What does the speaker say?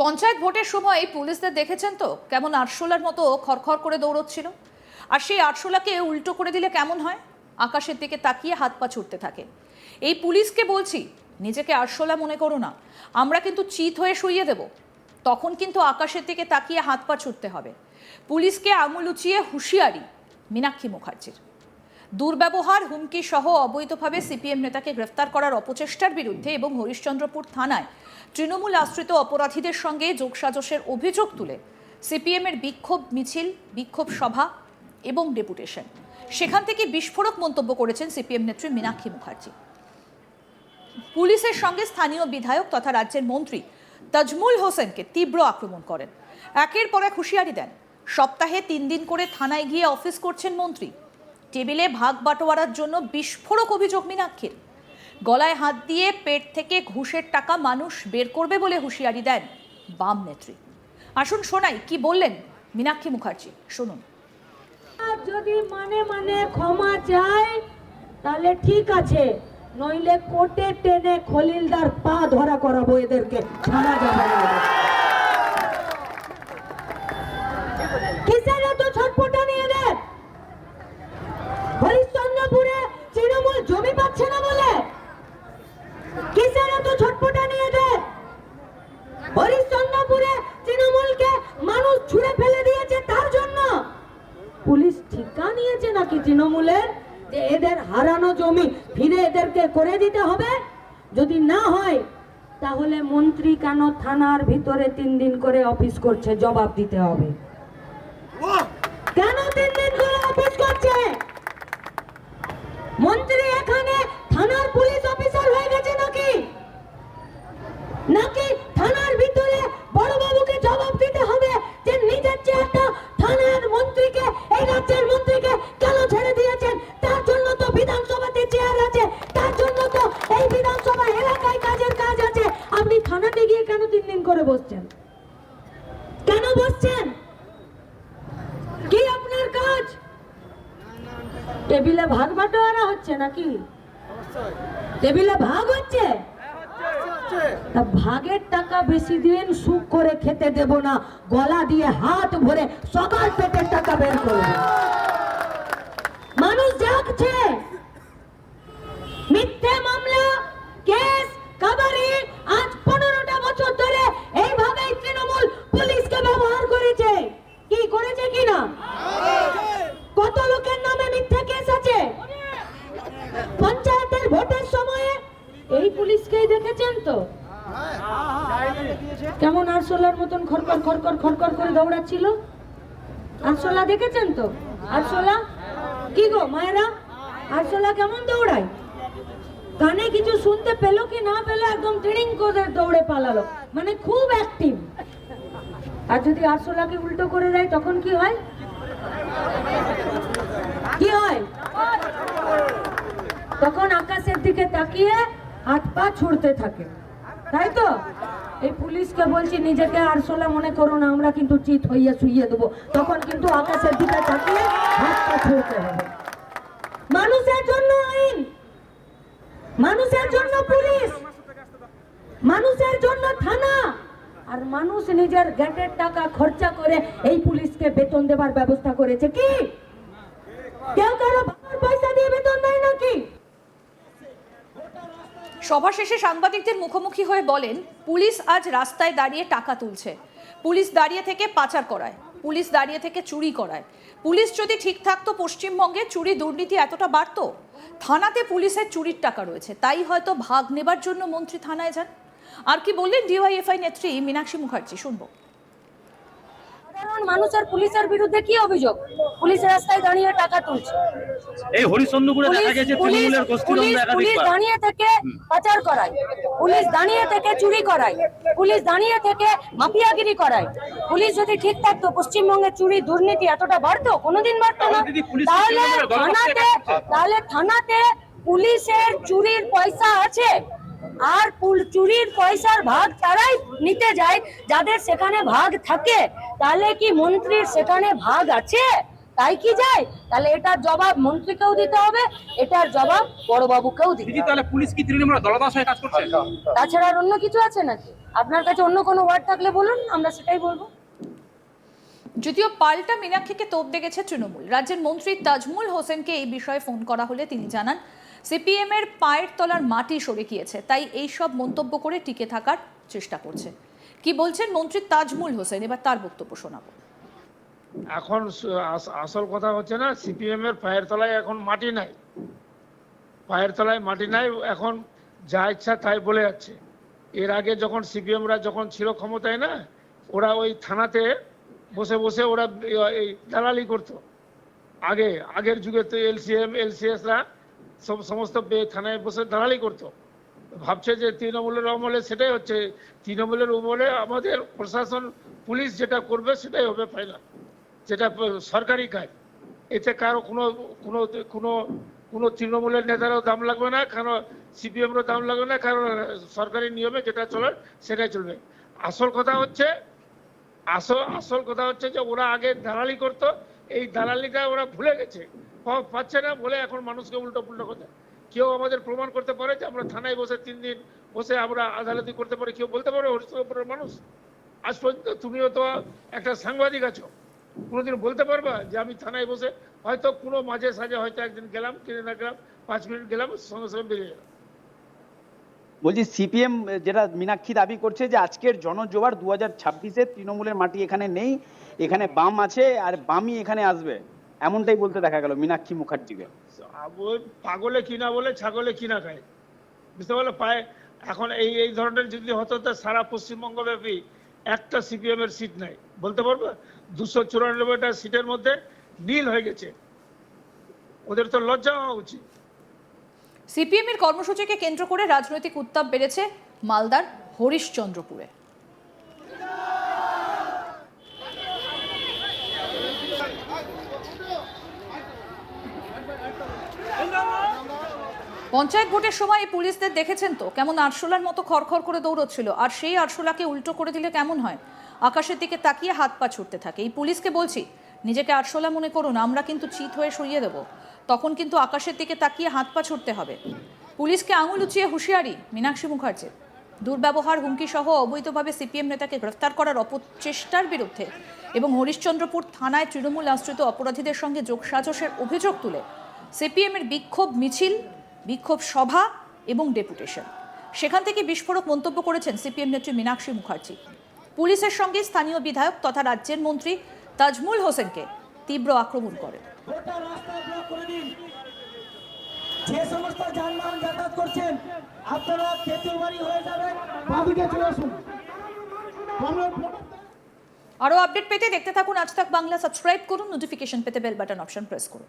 পঞ্চায়েত ভোটের সময় পুলিশদের দেখেছেন তো? কেমন আরশোলার মতো খড়খড় করে দৌড়চ্ছিল? আর সেই আরশোলাকে উল্টো করে দিলে কেমন হয়? আকাশের দিকে তাকিয়ে হাত পা ছুটতে থাকে। এই পুলিশকে বলছি, নিজেকে আরশোলা মনে করো না। আমরা কিন্তু চিত হয়ে শুইয়ে দেব। তখন কিন্তু আকাশের দিকে তাকিয়ে হাত পা ছুটতে হবে। পুলিশকে আঙুল উঁচিয়ে হুঁশিয়ারি মীনাক্ষী মুখার্জির। দুর্ব্যবহার হুমকি সহ অবৈধভাবে সিপিএম নেতাকে গ্রেফতার করার অপচেষ্টার বিরুদ্ধে এবং হরিশ্চন্দ্রপুর থানায় তৃণমূল আশ্রিত অপরাধীদের সঙ্গে যোগসাজশের অভিযোগ তুলে সিপিএমের বিক্ষোভ মিছিল, বিক্ষোভ সভা এবং ডেপুটেশন। সেখান থেকে বিস্ফোরক মন্তব্য করেছেন সিপিএম নেত্রী মীনাক্ষী মুখার্জি। পুলিশের সঙ্গে স্থানীয় বিধায়ক তথা রাজ্যের মন্ত্রী তাজমুল হোসেনকে তীব্র আক্রমণ করেন। একের পর এক হুঁশিয়ারি দেন। সপ্তাহে তিন দিন করে থানায় গিয়ে অফিস করছেন মন্ত্রী। টেবিলে ভাগ বাটোয়ারার জন্য বিস্ফোরক অভিযোগ মীনাক্ষীর। গলায় হাত দিয়ে পেট থেকে ঘুষের টাকা মানুষ বের করবে বলে হুঁশিয়ারি দেন বাম নেত্রী। আসুন শোনাই, কি বললেন মীনাক্ষী মুখার্জি? শুনুন। যদি মানে মানে ক্ষমা চায়, তাহলে ঠিক আছে। নইলে কোর্টে টেনে খলিলদার পা ধরা করাবো এদেরকে। ছাড়া যাবে না এদের। কিসের এত ছটপটা নিয়ে দেয় হরিশ্চন্দ্রপুরে তৃণমূল জমি পাচ্ছে না বলে কিসের এত ছটপটা নিয়ে দেয় হরিশ্চন্দ্রপুরে তৃণমূলকে মানুষ ছুঁড়ে ফেলে দিয়েছে তার জন্য পুলিশ ঠিকা নিয়েছে নাকি তৃণমূলের যে এদের হারানো জমি ফিরে এদেরকে করে দিতে হবে। যদি না হয় তাহলে মন্ত্রী কেন থানার ভিতরে তিন দিন করে অফিস করছে জবাব দিতে হবে। কেন তিন দিন করে অফিস করছে? মন্ত্রী এখানে থানার পুলিশ অফিসার হয়ে গেছে নাকি? নাকি বসছেন? কি আপনার কাজ? টেবিলে ভাগ বাটোয়ারা হচ্ছে নাকি? টেবিলে ভাগ হচ্ছে? তা ভাগের টাকা বেশি দিন সুখ করে খেতে দেব না। গলা দিয়ে হাত ভরে সকাল পেটের টাকা বের করবে। মানুষ জাগছে। মিথ্যে মামলা কেস কাবারি আজ পনেরোটা বছর ধরে এইভাবেই তৃণমূল পুলিশকে ব্যবহার করেছে কি করেছে কি না কত লোকের নামে মিথ্যা কেস আছে পঞ্চায়েতের ভোটের সময়ে এই পুলিশকেই দেখেছেন তো কেমন আরশোলার মতন খড়কর খড়কর খড়কর করে দৌড়াচ্ছিল। আরশোলা দেখেছেন তো? আরশোলা? কি গো, মায়েরা? আরশোলা কেমন দৌড়ায়? কানে কিছু শুনতে পেল কি না পেল একদম ট্রেনিং করে দৌড়ে পালালো। মানে খুব অ্যাক্টিভ আর যদি আরশোলাকে উল্টো করে দেয়, তখন কি হয়? কি হয়? তখন আকাশের দিকে তাকিয়ে হাত পা ছুড়তে থাকে। তাই তো? এই পুলিশকে বলছি, নিজেকে আর আরশোলা মনে করো না, আমরা কিন্তু চিত হইয়া শুইয়ে দেবো। তখন কিন্তু আকাশের দিকে তাকিয়ে ছুড়তে হবে। মানুষের জন্য আইন। মানুষের জন্য পুলিশ। মানুষের জন্য থানা। আর মানুষ নিজের গ্যাটের টাকা খরচা করে এই পুলিশকে বেতন দেবার ব্যবস্থা করেছে কি? কেউ কারও পয়সা দিয়ে বেতন দেয় নাকি? সভা শেষে সাংবাদিকদের মুখোমুখি হয়ে বলেন, পুলিশ আজ রাস্তায় দাঁড়িয়ে টাকা তুলছে। পুলিশ দাঁড়িয়ে থেকে পাচার করায়। পুলিশ দাঁড়িয়ে থেকে চুরি করায়। পুলিশ যদি ঠিক থাকতো, পশ্চিমবঙ্গে চুরি দুর্নীতি এতটা বাড়তো। থানাতে পুলিশের চুরির টাকা রয়েছে। তাই হয়তো ভাগ নেবার জন্য মন্ত্রী থানায় যান। আর কি বললেন ডিওয়াইএফআই নেত্রী মীনাক্ষী মুখার্জি, শুনব। সাধারণ মানুষের পুলিশের বিরুদ্ধে কি অভিযোগ? পুলিশ রাস্তায় দাঁড়িয়ে টাকা তুলছে। এই হরিচন্দ্রপুরে দেখা গেছে তৃণমূলের পুলিশ- দাঁড়িয়ে থেকে পাচার করায়। পুলিশ দাঁড়িয়ে থেকে চুরি করায়। পুলিশ দাঁড়িয়ে থেকে মাফিয়াগিরি করায়। পুলিশ যদি ঠিক থাকতো পশ্চিমবঙ্গে চুরি দুর্নীতি এতটা বাড়তো কোনোদিন বাড়তো না। তাহলে থানাতে তাহলে থানাতে পুলিশের চুরির পয়সা আছে। আর পুল- চুরির পয়সার ভাগ তারাই নিতে যায় যাদের সেখানে ভাগ থাকে। তাহলে কি মন্ত্রীর সেখানে ভাগ আছে? তাই কি যায়? তাহলে এটার জবাব মন্ত্রীকেও দিতে হবে এটার জবাব বড়বাবুকেও দিতে হবে তাহলে পুলিশ কি তৃণমূল দলদাস হয়ে কাজ করছে? তাছাড়া আর অন্য কিছু আছে নাকি? আপনার কাছে অন্য কোনো ওয়ার্ড থাকলে বলুন আমরা সেটাই বলব। যদিও পাল্টা মীনাক্ষীকে তোপ দেখেছে তৃণমূল রাজ্যের মন্ত্রী তাজমুল হোসেনকে এই বিষয়ে ফোন করা হলে তিনি জানান সিপিএম এর পায়ের তলার মাটি সরে গিয়েছে, তাই এই সব মন্তব্য করে টিকে থাকার চেষ্টা করছে। কি বলছেন মন্ত্রী তাজমুল হোসেন? এবার তার বক্তব্য শোনাবো। এখন আস- আসল কথা হচ্ছে না, সিপিএম এর পায়ের তলায় এখন মাটি নাই। পায়ের তলায় মাটি নাই, এখন যা ইচ্ছা তাই বলে যাচ্ছে। এর আগে যখন সিপিএমরা যখন ছিল ক্ষমতায় না, ওরা ওই থানাতে বসে বসে ওরা এই- দালালি করতো। আগে, আগের যুগে তো এলসিএম, এলসিএসরা সমস্ত থানায় বসে দালালি করতো। ভাবছে যে তৃণমূলের অমলে সেটাই হচ্ছে। তৃণমূলের অমলে আমাদের প্রশাসন, পুলিশ যেটা করবে সেটাই হবে ফাইনাল যেটা সরকারি কাজ। এতে কারও কোনো কোনো কোনো কোনো তৃণমূলের নেতারও দাম লাগবে না, কারও সিপিএমেরও দাম লাগবে না কারণ সরকারি নিয়মে যেটা চলে সেটাই চলবে। আসল কথা হচ্ছে, আসল আসল কথা হচ্ছে যে ওরা আগে দালালি করতো। এই দালালিটা ওরা ভুলে গেছে। পাচ্ছে না বলে এখন মানুষকে উল্টো পুল্টো কথা কেউ আমাদের প্রমাণ করতে পারে যে আমরা থানায় বসে তিন দিন বসে আমরা আদালতি করতে পারি, কেউ বলতে পারে হরিশ্চন্দ্রপুরের মানুষ। আজ পর্যন্ত তুমিও তো একটা সাংবাদিক আছো। কোনোদিন বলতে পারবা যে আমি থানায় বসে হয়তো কোনো মাঝে সাঝে হয়তো একদিন গেলাম, কিনে না গেলাম, পাঁচ মিনিট গেলাম, সঙ্গে সঙ্গে বেরিয়ে গেলাম। বলছি, সিপিএম যেটা মীনাক্ষী দাবি করছে যে আজকের জনজোয়ার দু হাজার ছাব্বিশে তৃণমূলের মাটি এখানে নেই, এখানে বাম আছে আর বামই এখানে আসবে। এমনটাই বলতে দেখা গেল মীনাক্ষী মুখার্জিকে। পাগলে কিনা বলে ছাগলে কিনা খায়। বুঝতে পারলে? পায় এখন এই এই ধরনের যদি হতো তো সারা পশ্চিমবঙ্গ ব্যাপী একটা সিপিএম এর সিট নাই। বলতে পারব? দুশো চুরানব্বইটা সিটের মধ্যে নীল হয়ে গেছে। ওদের তো লজ্জা হওয়া উচিত। সিপিএম এর কর্মসূচিকে কেন্দ্র করে রাজনৈতিক উত্তাপ বেড়েছে মালদার হরিশচন্দ্রপুরে। পঞ্চায়েত ভোটের সময় এই পুলিশদের দেখেছেন তো? কেমন আরশোলার মতো খড়খড় করে দৌড়চ্ছিল? আর সেই আরশোলাকে উল্টো করে দিলে কেমন হয়? আকাশের দিকে তাকিয়ে হাত পা ছুটতে থাকে। এই পুলিশকে বলছি, নিজেকে আরশোলা মনে করুন, আমরা কিন্তু চিত হয়ে সরিয়ে দেব। তখন কিন্তু আকাশের দিকে তাকিয়ে হাত পা ছুটতে হবে। পুলিশকে আঙুল উঁচিয়ে হুঁশিয়ারি, মীনাক্ষী মুখার্জি। দুর্ব্যবহার হুমকি সহ অবৈধভাবে সিপিএম নেতাকে গ্রেফতার করার অপচেষ্টার বিরুদ্ধে এবং হরিশ্চন্দ্রপুর থানায় তৃণমূল আশ্রিত অপরাধীদের সঙ্গে যোগসাজশের অভিযোগ তুলে সিপিএমের বিক্ষোভ মিছিল বিক্ষোভ সভা এবং ডেপুটেশন। সেখান থেকে বিস্ফোরক মন্তব্য করেছেন সিপিএম নেত্রী মীনাক্ষী মুখার্জি। পুলিশের সঙ্গে স্থানীয় বিধায়ক তথা রাজ্যের মন্ত্রী তাজমুল হোসেনকে তীব্র আক্রমণ করেন। যে সমস্ত যানবাহন যাতায়াত করছেন আপনারা খেতে বাড়ি হয়ে যাবেন। বাদিকে চলে আসুন। আরও আপডেট পেতে দেখতে থাকুন আজ তাক বাংলা। সাবস্ক্রাইব করুন নোটিফিকেশন পেতে বেল বাটন অপশন প্রেস করুন।